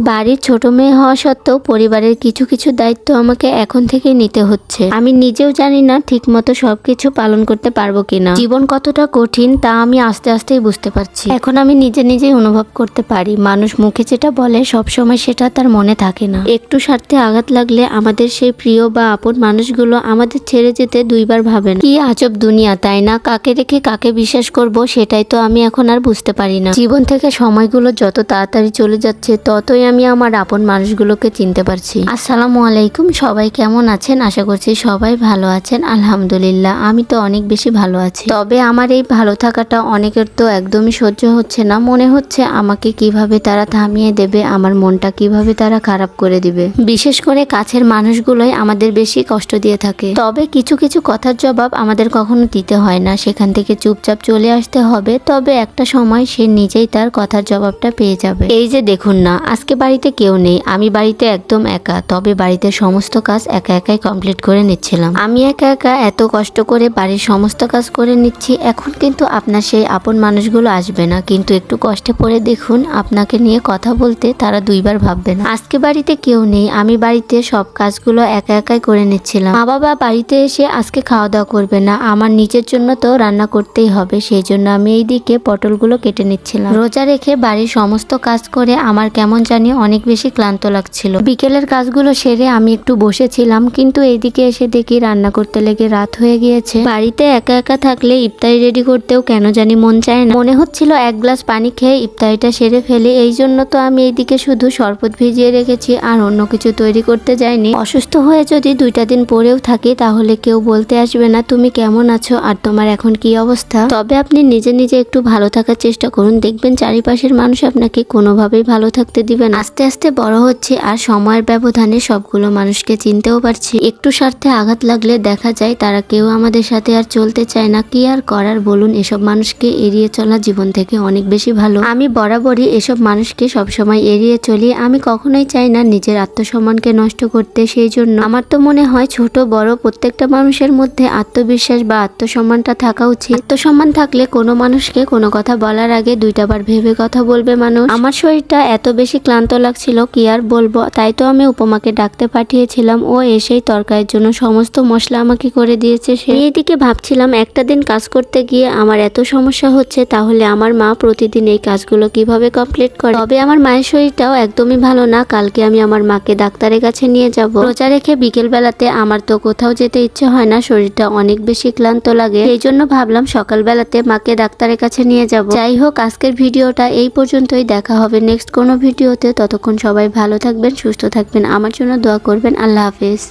বাড়ির ছোট মেয়ে হওয়া সত্ত্বেও পরিবারের কিছু কিছু দায়িত্ব আমাকে এখন থেকে নিতে হচ্ছে। আমি নিজেও জানি না ঠিক ঠিকমতো সবকিছু পালন করতে পারব কিনা। জীবন কতটা কঠিন তা আমি আস্তে আস্তেই বুঝতে পারছি। এখন আমি নিজে নিজেই অনুভব করতে পারি। মানুষ মুখে যেটা বলে সব সময় সেটা তার মনে থাকে না। একটু স্বার্থে আঘাত লাগলে আমাদের সেই প্রিয় বা আপন মানুষগুলো আমাদের ছেড়ে যেতে দুইবার ভাবে না। কি আজব দুনিয়া, তাই না? কাকে রেখে কাকে বিশ্বাস করব সেটাই তো আমি এখন আর বুঝতে পারি না। জীবন থেকে সময়গুলো যত তাড়াতাড়ি চলে যাচ্ছে, ততই আমি আমার আপন মানুষগুলোকে চিনতে পারছি। আসসালামু আলাইকুম, সবাই কেমন আছেন? আশা করছি সবাই ভালো আছেন। আলহামদুলিল্লাহ, আমি তো অনেক বেশি ভালো আছি। তবে আমার এই ভালো থাকাটা অনেকের তো একদমই সহ্য হচ্ছে না। মনে হচ্ছে আমাকে কীভাবে তারা থামিয়ে দেবে, আমার মনটা কীভাবে তারা খারাপ করে দিবে। বিশেষ করে কাছের মানুষগুলোই আমাদের বেশি কষ্ট দিয়ে থাকে। তবে কিছু কিছু কথার জবাব আমাদের কখনো দিতে হয় না। সেখান থেকে চুপচাপ চলে আসতে হবে। তবে একটা সময় সে নিজেই তার কথার জবাবটা পেয়ে যাবে। এই যে দেখুন না, আজকে বাড়িতে কেউ নেই, আমি বাড়িতে একদম একা, তবে বাড়িতে সমস্ত কাজ একা একাই কমপ্লিট করে নিচ্ছিলাম। আমি একা একা এত কষ্ট করে বাড়ির সমস্ত কাজ করে নিচ্ছি, এখন কিন্তু আপনার সেই আপন মানুষগুলো আসবে না। কিন্তু একটু কষ্টে পড়ে দেখুন, আপনাকে নিয়ে কথা বলতে তারা দুইবার ভাববে না। আজকে বাড়িতে কেউ নেই, আমি বাড়িতে সব কাজগুলো একা একাই করে নিচ্ছিলাম। মা বাবা বাড়িতে এসে আজকে খাওয়া দাওয়া করবে না, আমার নিজের জন্য তো রান্না করতেই হবে, সেই জন্য আমি এই দিকে পটলগুলো কেটে নিচ্ছিলাম। রোজা রেখে বাড়ির সমস্ত কাজ করে আমার কেমন জানি অনেক বেশি ক্লান্ত লাগছিল। বিকেলের কাজগুলো সেরে আমি একটু বসেছিলাম, কিন্তু এইদিকে এসে দেখি রান্না করতে লেগে রাত হয়ে গিয়েছে। বাড়িতে একা একা থাকলে ইফতারি রেডি করতেও কেন জানি মন চায় না। মনে হচ্ছিল এক গ্লাস পানি খেয়ে ইফতারিটা সেরে ফেলে, এই জন্য তো আমি এইদিকে শুধু শরবত ভিজিয়ে রেখেছি আর অন্য কিছু তৈরি করতে যাইনি। অসুস্থ হয়ে যদি দুইটা দিন পরেও থাকি, তাহলে কেউ বলতে আসবে না, তুমি কেমন আছো? আর তোমার এখন কি অবস্থা? তবে আপনি নিজে নিজে একটু ভালো থাকার চেষ্টা করুন, দেখবেন চারিপাশের মানুষ আপনাকে কোনোভাবেই ভালো থাকতে দিবে না। আস্তে আস্তে বড় হচ্ছে আর সময়ের ব্যবধানে সবগুলো মানুষকে চিনতেও পারছি। একটু স্বার্থে আঘাত লাগলে দেখা যায় তারা কেউ আমাদের সাথে আর চলতে চায় না। কি আর করার বলুন, এসব মানুষকে এড়িয়ে চলা জীবন থেকে অনেক বেশি ভালো। আমি বরাবরই এসব মানুষকে সবসময় এড়িয়ে চলি। আমি কখনোই চাই না নিজের আত্মসম্মানকে নষ্ট করতে, সেই জন্য। আমার তো মনে হয় ছোট, বড় প্রত্যেকটা মানুষের মধ্যে আত্মবিশ্বাস বা আত্মসম্মানটা থাকা উচিত। আত্মসম্মান থাকলে কোনো মানুষকে কোনো কথা বলার আগে দুইটা বার ভেবে কথা বলবে মানুষ। আমার শরীরটা এত বেশি ক্লান্ত লাগছিল, কি আর বলব? তাই তো আমি উপমাকে ডাকতে পাঠিয়েছিলাম, ও এসেই তরকারির জন্য সমস্ত মশলা আমাকে করে দিয়েছে। সে এইদিকে ভাবছিলাম, একটা দিন কাজ করতে গিয়ে আমার এত সমস্যা হচ্ছে, তাহলে আমার মা প্রতিদিন এই কাজগুলো কীভাবে কমপ্লিট করে? তবে আমার মায়ের শরীরটাও একদমই ভালো না, কালকে আমি আমার মাকে ডাক্তারের কাছে নিয়ে যাব। রোজা রেখে বিকেল বেলাতে আমার তো কোথাও যেতে ইচ্ছে হয় না, শরীরটা অনেক বেশি ক্লান্ত লাগে এই জন্য ভাবলাম সকাল বেলাতে মাকে ডাক্তারের কাছে নিয়ে যাব। যাই হোক, আজকের ভিডিওটা এই পর্যন্তই, দেখা হবে নেক্সট কোনো ভিডিওতে ততক্ষণ সবাই ভালো থাকবেন সুস্থ থাকবেন। আমার জন্য দোয়া করবেন। আল্লাহ হাফেজ।